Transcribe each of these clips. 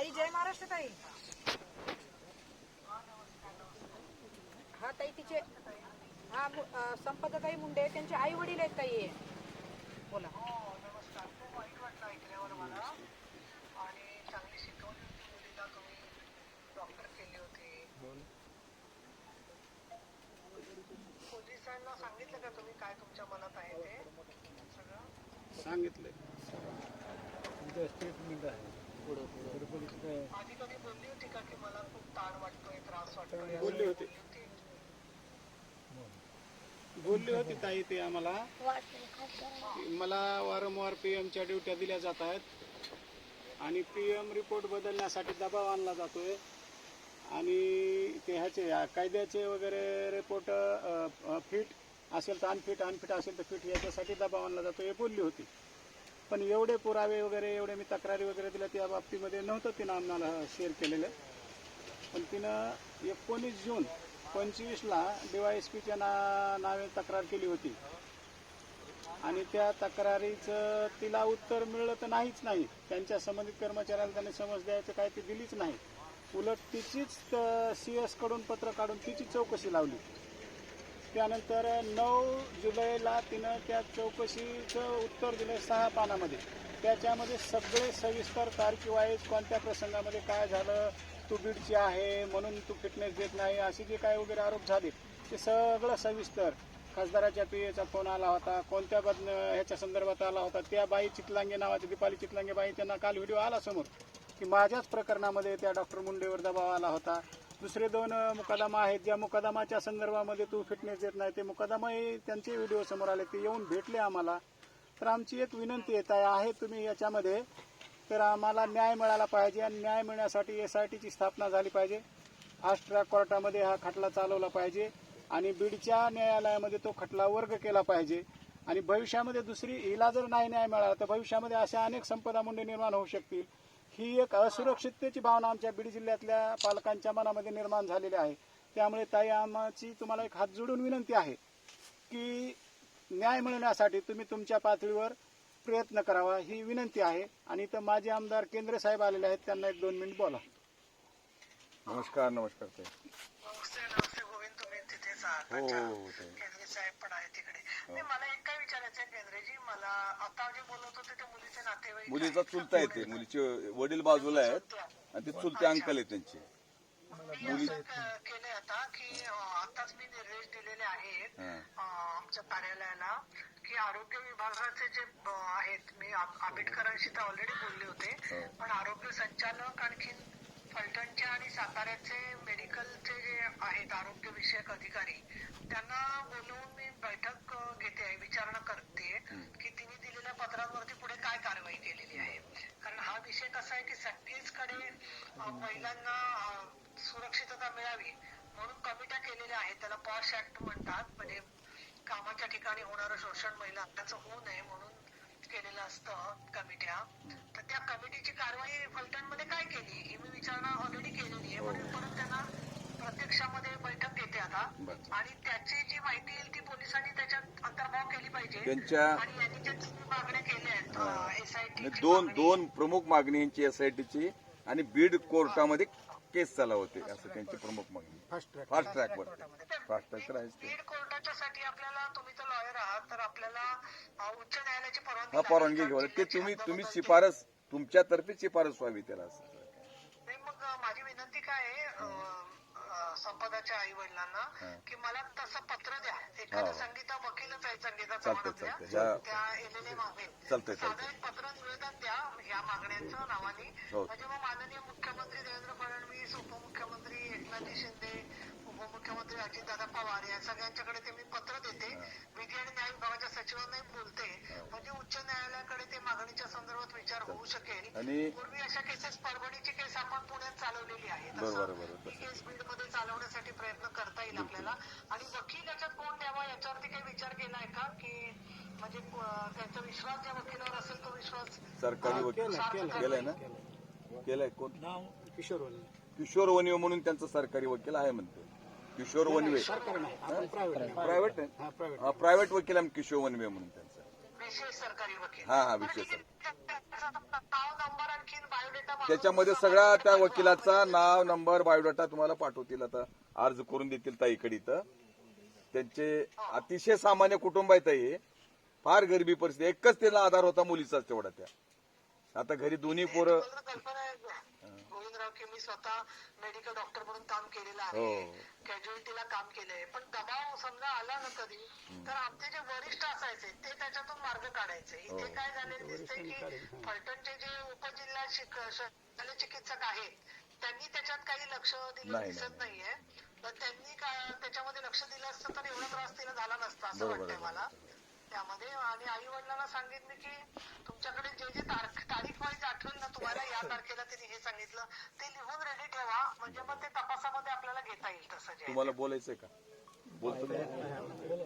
ताई जय महाराष्ट्र ताई. हा ताई तिचे हा अं, संपदाताई मुंडे त्यांचे आई वडील आहेत ताई हे. बोला. हो नमस्कार. खूप वाईट वाटलं ऐकल्यावर मला. आणि चांगली शिकवली होती मुलीला तुम्ही डॉक्टर केले होते. पोलिसांना सांगितलं का तुम्ही काय तुमच्या मनात आहे ते? सगळं? सांगितलंय. स्टेटमेंट आहे. आधी कधी बोलली होती. का की मला खूप ताण वाटतोय त्रास वाटतोय बोलली होती. बोलली होती ताई ते आम्हाला. मला वारंवार पीएमच्या ड्युट्या दिल्या जात आहेत. आणि पी एम रिपोर्ट बदलण्यासाठी दबाव आणला जातोय. आणि ते ह्याचे कायद्याचे वगैरे रिपोर्ट फिट असेल तर अनफिट अनफिट असेल तर फिट याच्यासाठी दबाव आणला जातो हे बोलली होती. पण एवढे पुरावे वगैरे एवढे मी तक्रारी वगैरे दिल्या त्या बाबतीमध्ये नव्हतं तिनं आम्हाला शेअर केलेलं. पण तिनं एकोणीस जून पंचवीसला डी वाय एस पीच्या ना नावे तक्रार केली होती. आणि त्या तक्रारीचं तिला उत्तर मिळलं तर नाहीच नाही. त्यांच्या संबंधित कर्मचाऱ्याला त्यांनी समज द्यायचं काय ती दिलीच नाही. उलट तिचीच सी एसकडून पत्र काढून तिची चौकशी लावली. त्यानंतर नऊ जुलैला तिनं त्या चौकशीचं उत्तर दिलं सहा पानामध्ये. त्याच्यामध्ये सगळे सविस्तर तारखेवाईज कोणत्या प्रसंगामध्ये काय झालं तू बीडची आहे म्हणून तू फिटनेस देत नाही असे जे काय वगैरे आरोप झाले ते सगळं सविस्तर. खासदाराच्या पी एचा फोन आला होता कोणत्या बद ह्याच्या संदर्भात आला होता त्या बाई चितलांगे नावाची दीपाली चितलांगे बाई त्यांना काल व्हिडिओ आला समोर की माझ्याच प्रकरणामध्ये त्या डॉक्टर मुंडेवर दबाव आला होता. दुसरे दोन मुकादमा आहेत. ज्या मुकादमाच्या संदर्भामध्ये तू फिटनेस देत नाही ते मुकादमाही त्यांचे व्हिडिओ समोर आले. ते येऊन भेटले आम्हाला. तर आमची एक विनंती येत आहे आहे तुम्ही याच्यामध्ये. तर आम्हाला न्याय मिळाला पाहिजे आणि न्याय मिळण्यासाठी एस आय टीची स्थापना झाली पाहिजे. फास्ट ट्रॅक कोर्टामध्ये हा खटला चालवला पाहिजे आणि बीडच्या न्यायालयामध्ये तो खटला वर्ग केला पाहिजे. आणि भविष्यामध्ये दुसरी हिला जर नाही न्याय मिळाला तर भविष्यामध्ये अशा अनेक संपदा मुंडे निर्माण होऊ शकतील. ही एक असुरक्षिततेची भावना आमच्या बीड जिल्ह्यातल्या पालकांच्या मनामध्ये निर्माण झालेली आहे. त्यामुळे ताई आमची तुम्हाला एक हात जोडून विनंती आहे की न्याय मिळण्यासाठी तुम्ही तुमच्या पातळीवर प्रयत्न करावा ही विनंती आहे. आणि इथं माझे आमदार केंद्र साहेब आलेले आहेत. त्यांना एक दोन मिनिट बोला. नमस्कार नमस्कार ताई नमस्ते नमस्ते गोविंद आहात हो. हो, हो. केंद्रे साहेब पण आहे तिकडे मला एक काय विचारायचं आहे केंद्रेजी मला आता जे बोलत होते ते मुलीचे नातेवाईक मुलीचा. चुलता येते मुलीचे वडील बाजूला आहेत आणि ते चुलते अंकल आहेत त्यांचे मी असं क- केलंय आता की आताच मी निर्देश दिलेले आहेत आमच्या कार्यालयाला की आरोग्य विभागाचे जे आहेत मी आब- आंबेडकरांशी तर ऑलरेडी बोलले होते. पण आरोग्य संचालक आणखीन फलटणचे आणि साताऱ्याचे मेडिकलचे जे आहेत आरोग्य विषयक अधिकारी त्यांना बोलवून मी बैठक घेते आहे विचारणा करते की तिने दिलेल्या पत्रांवरती पुढे काय कारवाई केलेली आहे. कारण हा विषय कसा आहे की सगळीचकडे महिलांना सुरक्षितता मिळावी म्हणून कमिट्या केलेल्या आहेत. त्याला पॉश ऍक्ट म्हणतात. म्हणजे कामाच्या ठिकाणी होणारं शोषण महिलांचं होऊ नये म्हणून केलेलं असतं कमिट्या. तर त्या कमिटीची कारवाई फलटणमध्ये काय केली? ही मी विचारणा ऑलरेडी केलेली आहे. म्हणून परत त्यांना प्रत्यक्षामध्ये बैठक घेते आता. आणि त्याची जी माहिती येईल ती पोलिसांनी त्याच्यात अंतर्भाव केली पाहिजे. त्यांच्या आणि यांनी ज्या तुम्ही मागण्या केल्या आहेत एसआयटी म्हणजे दोन दोन प्रमुख मागणी यांची एसआयटीची आणि बीड कोर्टामध्ये केस चालवते असं त्यांची प्रमुख मागणी. फास्ट ट्रॅक फास्ट ट्रॅकवर फास्ट ट्रॅक तर आहेच ते. आपल्याला तुम्ही तर लॉयर आहात तर आपल्याला उच्च न्यायालयाची परवानगी हा. परवानगी घ्यावी ते तुम्ही तुम्ही शिफारस तुमच्यातर्फे शिफारस व्हावी त्याला असं. नाही मग माझी विनंती काय आहे संपदाच्या आई वडिलांना की मला तसं पत्र द्या. एखादा हा. संगीता वकीलच आहे संगीता चालतंय, चव्हाण त्या चालतंय, साधं चालतंय. एक पत्र निवेदन द्या. मागण्यांचं नावाने. म्हणजे मग माननीय मुख्यमंत्री देवेंद्र फडणवीस उपमुख्यमंत्री एकनाथजी शिंदे उपमुख्यमंत्री अजितदादा पवार या सगळ्यांच्याकडे ते मी पत्र देते. विधी आणि न्याय विभागाच्या सचिवांनाही बोलते. म्हणजे उच्च न्यायालयाकडे ते मागणीच्या संदर्भात विचार होऊ शकेल. आणि- पूर्वी अशा केसेस परभणीची केस आपण पुण्यात चालवलेली आहे तसं. ही केस बीडमध्ये चालवण्यासाठी प्रयत्न करता येईल आपल्याला. आणि वकील याच्यात कोण द्यावा याच्यावरती काही विचार केलाय का की म्हणजे अं, त्यांचा विश्वास ज्या वकिलावर असेल तो विश्वास. सरकारी वकील. केलं केलं. केलंय ना? केलंय कोण? नाव किशोर वने किशोर वनवे म्हणून त्यांचा सरकारी वकील आहे म्हणतो किशोर वनवे. सरकारी नाही. आपण प्रायव्हेट प्रायव्हेट हा नाही प्रायव्हेट हा प्रायव्हेट वकील आहे किशोर वनवे म्हणून त्यांचा. विशेष सरकारी वकील. हा हा विशेष त्याच्यामध्ये सगळ्या त्या वकिलाचा नाव नंबर बायोडाटा तुम्हाला पाठवतील आता. अर्ज करून देतील ताईकडे इथं. त्यांचे अतिशय सामान्य कुटुंब आहे ताई फार गरिबी परिस्थिती. एकच त्याला आधार होता मुलीचाच तेवढा त्या. आता घरी दोन्ही पोरं मला कल्पना आहे गोविंदराव की मी स्वतः मेडिकल डॉक्टर म्हणून काम केलेलं हो. आहे कॅज्युअलिटीला काम केलंय. पण दबाव समजा आला ना कधी तर आमचे जे वरिष्ठ असायचे ते त्याच्यातून मार्ग काढायचे. हो. इथे काय झालेलं दिसतंय की फलटणचे जे उपजिल्हा शल्य चिकित्सक आहेत त्यांनी त्याच्यात काही लक्ष दिलं दिसत नाही. नाहीये. पण त्यांनी काय त्याच्यामध्ये लक्ष दिलं असतं तर एवढा त्रास तिला झाला नसता असं वाटतंय. मला. त्यामध्ये आणि आई वडिलांना सांगितलं की तुमच्याकडे जे जे तारख तारीख वाईज आठवेल ना तुम्हाला या तारखेला त्यांनी हे सांगितलं ते लिहून रेडी ठेवा म्हणजे मग ते तपासामध्ये आपल्याला घेता येईल तसं जे. तुम्हाला बोलायचंय का बोलतो?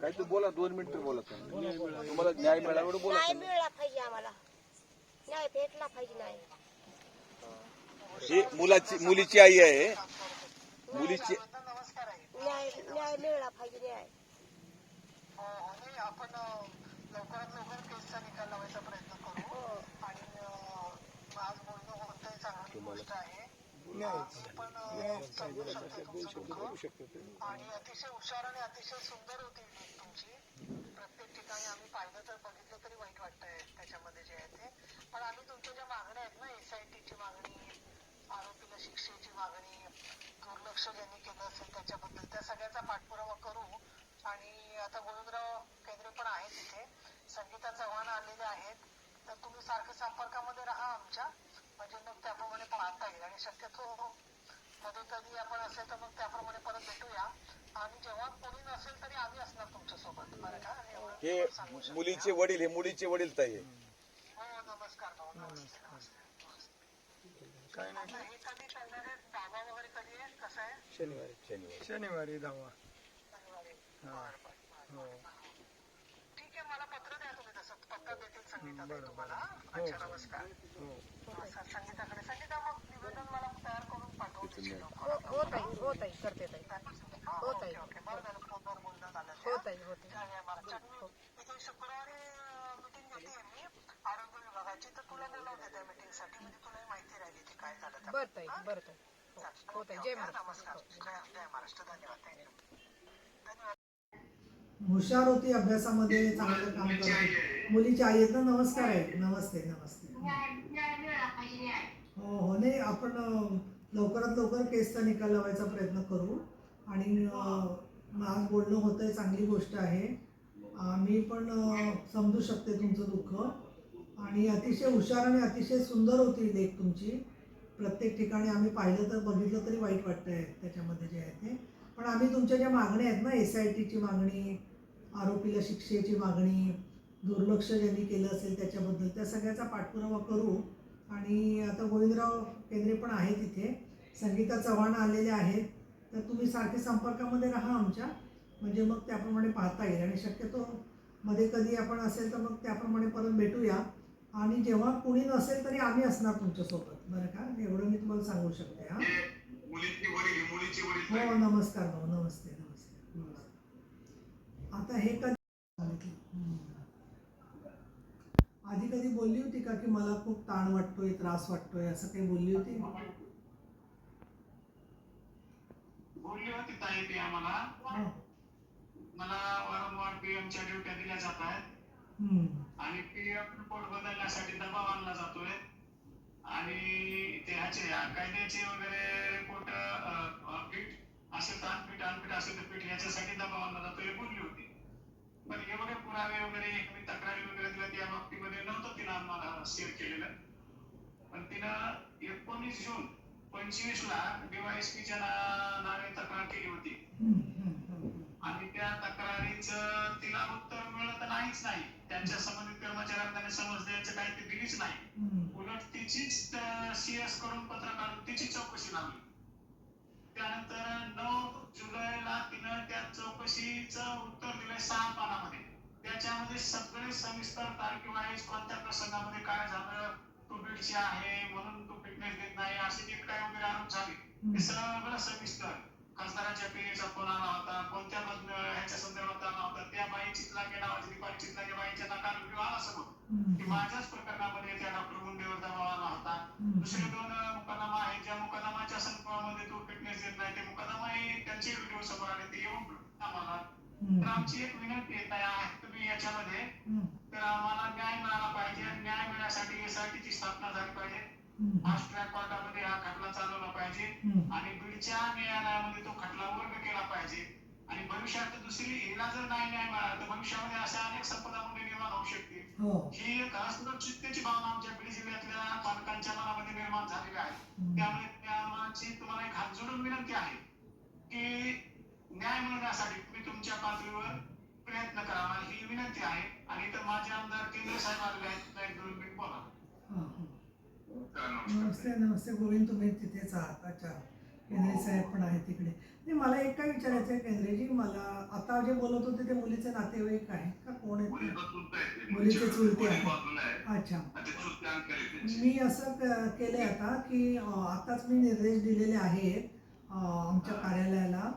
काय ते बोला दोन मिनिटं बोला तुम्ही. तुम्हाला न्याय मिळाल्यावर बोला तुम्ही. मिळाला पाहिजे आम्हाला नाही भेटला पाहिजे नाही ही मुलाची मुलीची आई आहे मुलीची आता नमस्कार आहे न्याय न्याय मिळाला पाहिजे न्याय हो हो नाही आपण लवकरात लवकर केसचा निकाल लावायचा प्रयत्न करू. आणि अं, आज बोलणं होतंय चांगली गोष्ट आहे. अं, पण अं, समजू शकते तुमचं दुःख. आणि अतिशय हुशार आणि अतिशय सुंदर होती तुमची. प्रत्येक ठिकाणी आम्ही पाहिलं तर बघितलं तरी वाईट वाटतंय त्याच्यामध्ये जे आहे ते. पण आम्ही तुमच्या ज्या मागण्या आहेत ना एसआयटीची मागणी आरोपीला शिक्षेची मागणी दुर्लक्ष ज्यांनी केलं असेल त्याच्याबद्दल त्या सगळ्याचा पाठपुरावा करू. आणि आता गोविंदराव केंद्रे पण आहेत तिथे. संगीता चव्हाण आलेले आहेत. तर तुम्ही सारखं संपर्कामध्ये राहा आमच्या. म्हणजे मग त्याप्रमाणे पाहता येईल. आणि शक्यतो मध्ये कधी आपण असेल तर मग त्याप्रमाणे परत भेटूया. आणि जेव्हा कोणी नसेल तरी आम्ही असणार तुमच्यासोबत बरं का? हे. मुलीचे वडील हे मुलीचे वडील ताई. हो नमस्कार भाऊ नमस्ते आता हे कधी करणार आहे? दावा वगैरे कधी आहे? कसं आहे? शनिवारी. शनिवारी. शनिवारी बरं, बरं, बरं. ठीक आहे मला पत्र द्या तुम्ही तसं. पत्ता देतील संगीता तुम्हाला. अच्छा नमस्कार. असं संगीताकडे. संगीता मग निवेदन मला तयार करून पाठवून हो हो ताई हो ताई करते ताई. हो ताई ओके ओके बरं झालं फोनवर बोलण्यात आलं ते. हो ताई हो ताई. काय आहे मला? इथे शुक्रवारी मीटिंग घेते मी आरोग्य विभागाची. तर तुला बोलवते त्या मीटिंगसाठी म्हणजे तुला माहिती राहिली ती काय झालं ते. बर ताई बर ताई. हो ताई. जय महाराज नमस्कार. जय जय महाराष्ट्र. धन्यवाद. थँक्यू धन्यवाद हुशार होती अभ्यासामध्ये चांगलं काम करते. मुलीची आई आहेत ना? नमस्कार आहे नमस्ते नमस्ते. हो हो. नाही आपण लवकरात लवकर केसचा निकाल लावायचा प्रयत्न करू. आणि आज बोलणं होतं आहे चांगली गोष्ट आहे. मी पण समजू शकते तुमचं दुःख. आणि अतिशय हुशार आणि अतिशय सुंदर होती लेख तुमची. प्रत्येक ठिकाणी आम्ही पाहिलं तर बघितलं तरी वाईट वाटतंय त्याच्यामध्ये जे आहे ते. पण आम्ही तुमच्या ज्या मागण्या आहेत ना एस आय टीची मागणी आरोपीला शिक्षेची मागणी दुर्लक्ष ज्यांनी केलं असेल त्याच्याबद्दल त्या सगळ्याचा पाठपुरावा करू. आणि आता गोविंदराव केंद्रे पण आहेत इथे. संगीता चव्हाण आलेले आहेत. तर तुम्ही सारखे संपर्कामध्ये राहा आमच्या. म्हणजे मग त्याप्रमाणे पाहता येईल. आणि शक्यतो मध्ये कधी आपण असेल तर मग त्याप्रमाणे परत भेटूया. आणि जेव्हा कुणी नसेल तरी आम्ही असणार तुमच्यासोबत. बरं का? एवढं मी तुम्हाला सांगू शकते हां. मुलीचे वडील मुलीचे वडील हो नमस्कार भाऊ नमस्ते नमस्ते. नमस्ते आता हे कधी. आधी कधी बोलली होती का की मला खूप ताण वाटतोय त्रास वाटतोय असं काही बोलली होती? बोलली होती ताई ती आम्हाला. मला वारंवार पीएमच्या ड्युट्या दिल्या जात आहेत. आणि पीएम रिपोर्ट बदलण्यासाठी दबाव आणला जातोय. आणि त्याचे कायद्याचे वगैरे कोट पीठ असेल तर अनपीठ अनपीठ असेल तर पीठ याच्यासाठी दबाव आणला जातो हे बोलली होती. पण एवढे पुरावे वगैरे मी तक्रारी वगैरे दिल्या त्या बाबतीमध्ये नव्हतं तिनं आम्हाला शेअर केलेलं. पण तिनं एकोणीस जून पंचवीस ला डीवायएसपीच्या नावे तक्रार केली होती. आणि त्या तक्रारीच तिला उत्तर मिळत नाहीच नाही. त्यांच्या संबंधित कर्मचाऱ्यांना समज द्यायचं काही ते दिलीच नाही. उलट तिचीच सीएसकडून पत्र काढून तिची चौकशी लावली त्यानंतर नऊ जुलैला तिनं त्या चौकशीचं उत्तर दिलंय सहा पानामध्ये त्याच्यामध्ये सगळे सविस्तर तारखेवाईज कोणत्या प्रसंगामध्ये काय झालं तू बीडची आहे म्हणून तू फिटनेस देत नाही असे जे काय वगैरे आरोप झाले ते सगळं सविस्तर. खासदारांच्या पिढीचा फोन आला होता कोणत्या ह्याच्या संदर्भात आला होता त्या बाई चितलांगे नावाची दीपाली चितलांगे बाईच्या नाकार व्हिडिओ आला सगळं की माझ्याच प्रकरणामध्ये त्या डॉक्टर मुंडेवर दबाव आला होता दुसरे दोन मुकादमा आहेत ज्या मुकादमाच्या संदर्भामध्ये तो फिटनेस देत नाही. ते मुकादमा हे त्यांचे व्हिडिओ समोर आले ते येऊन आम्हाला. तर आमची एक विनंती येत आहे तुम्ही याच्यामध्ये तर आम्हाला न्याय मिळाला पाहिजे. न्याय मिळण्यासाठी एसआयटीची स्थापना झाली पाहिजे. फास्ट ट्रॅक कोर्टामध्ये हा खटला चालवला पाहिजे. आणि बीडच्या न्यायालयामध्ये तो खटला वर्ग केला पाहिजे. आणि भविष्यात दुसरी हिला जर नाही न्याय मिळाला तर भविष्यामध्ये अशा अनेक संपदा मुंडे निर्माण होऊ शकतील. हो. ही एक असुरक्षिततेची भावना आमच्या बीड जिल्ह्यातल्या पालकांच्या मनामध्ये निर्माण झालेली आहे. त्यामुळे त्याची तुम्हाला एक हात जोडून विनंती आहे की न्याय मिळण्यासाठी तुम्ही तुमच्या पातळीवर प्रयत्न करावा ही विनंती आहे. आणि तर माझे आमदार केंद्र साहेब आलेले आहेत. बोला हा, हा. तर नमस्कार नमस्ते नमस्ते गोविंद तुम्ही तिथेच आहात अच्छा केंद्रे साहेब पण आहेत तिकडे. नाही मला एक काय विचारायचं आहे केंद्रेजी मला आता जे बोलत होते ते मुलीचे नातेवाईक आहेत का? कोण आहेत? मुलीचे चुलते आहेत. अच्छा. मी असं केले आता की आताच मी निर्देश दिलेले आहेत आमच्या कार्यालयाला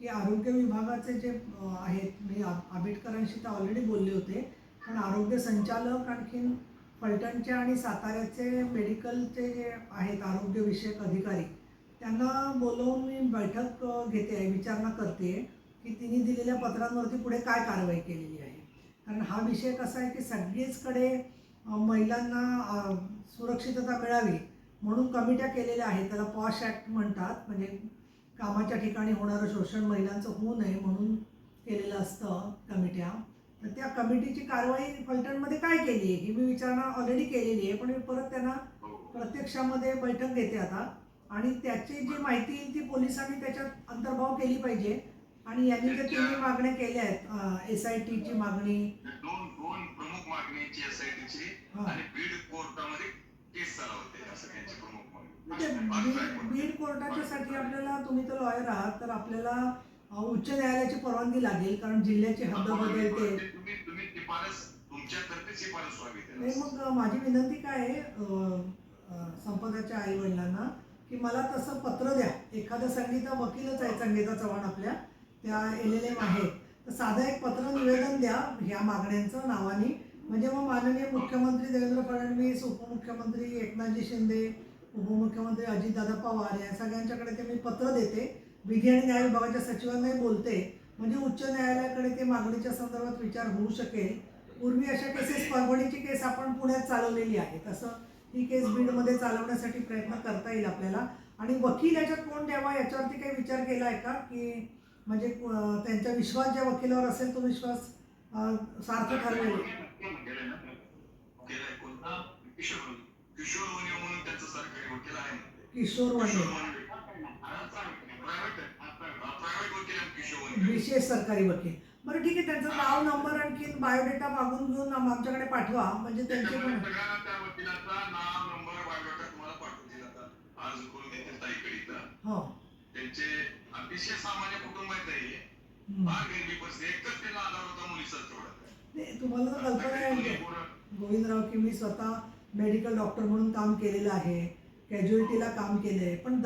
की आरोग्य विभागाचे जे आहेत मी आंबेडकरांशी तर ऑलरेडी बोलले होते पण आरोग्य संचालक आणखीन फलटणचे आणि साताऱ्याचे मेडिकलचे जे आहेत आरोग्यविषयक अधिकारी त्यांना बोलवून मी बैठक घेते आहे विचारणा करते की तिने दिलेल्या पत्रांवरती पुढे काय कारवाई केलेली आहे. कारण हा विषय कसा आहे की सगळीचकडे महिलांना सुरक्षितता मिळावी म्हणून कमिट्या केलेल्या आहेत. त्याला पॉश ॲक्ट म्हणतात म्हणजे कामाच्या ठिकाणी होणारं शोषण महिलांचं होऊ नये म्हणून केलेलं असतं कमिट्या. तर त्या कमिटीची कारवाई फलटणमध्ये काय केली आहे? ही मी विचारणा ऑलरेडी केलेली आहे पण मी परत त्यांना प्रत्यक्षामध्ये बैठक घेते आता. आणि त्याची जी माहिती येईल ती पोलिसांनी त्याच्यात अंतर्भाव केली पाहिजे. आणि यांनी ज्या तिन्ही मागण्या केल्या आहेत एस आय टीची मागणी. दोन दोन प्रमुख मागणीची एसआयटीची हा. आणि बीड कोर्टामध्ये केस चालवते असं त्यांची प्रमुख म्हणजे मागणी बीड बीड कोर्टाच्यासाठी आपल्याला तुम्ही तर लॉयर आहात तर आपल्याला उच्च न्यायालयाची परवानगी लागेल कारण जिल्ह्याची हद्द बदलते. मग माझी विनंती काय आहे संपदाच्या आई वडिलांना की मला तसं पत्र द्या. एखादं संगीता वकीलच आहे संगीता चव्हाण आपल्या. त्या एल एल एम आहेत. तर साधं एक पत्र निवेदन द्या ह्या मागण्यांचं नावाने. म्हणजे मग माननीय मुख्यमंत्री देवेंद्र फडणवीस उपमुख्यमंत्री एकनाथजी शिंदे उपमुख्यमंत्री अजितदादा पवार या सगळ्यांच्याकडे ते मी पत्र देते. विधी आणि न्याय विभागाच्या सचिवांनाही बोलते. म्हणजे उच्च न्यायालयाकडे ते मागणीच्या संदर्भात विचार होऊ शकेल. पूर्वी अशा केसेस परभणीची केस आपण पुण्यात चालवलेली आहे तसं ही केस बीडमध्ये चालवण्यासाठी प्रयत्न करता येईल आपल्याला. आणि वकील याच्यात कोण द्यावा याच्यावरती काही विचार केला आहे का? की म्हणजे त्यांचा विश्वास ज्या वकिलावर असेल तो विश्वास सार्थ ठरवेल किशोर वने विशेष सरकारी वकील. बरं ठीक आहे त्यांचं नाव नंबर आणखी बायोडेटा मागून घेऊन आमच्याकडे पाठवा. म्हणजे त्यांचे पण हो. तुम्हाला हो. त्यांचे अतिशय सामान्य कुटुंब आहे नाही, तुम्हाला तर कल्पना आहे गोविंदराव की मी स्वतः मेडिकल डॉक्टर म्हणून काम केलेलं आहे. कॅज्युअलिटीला काम केलंय. पण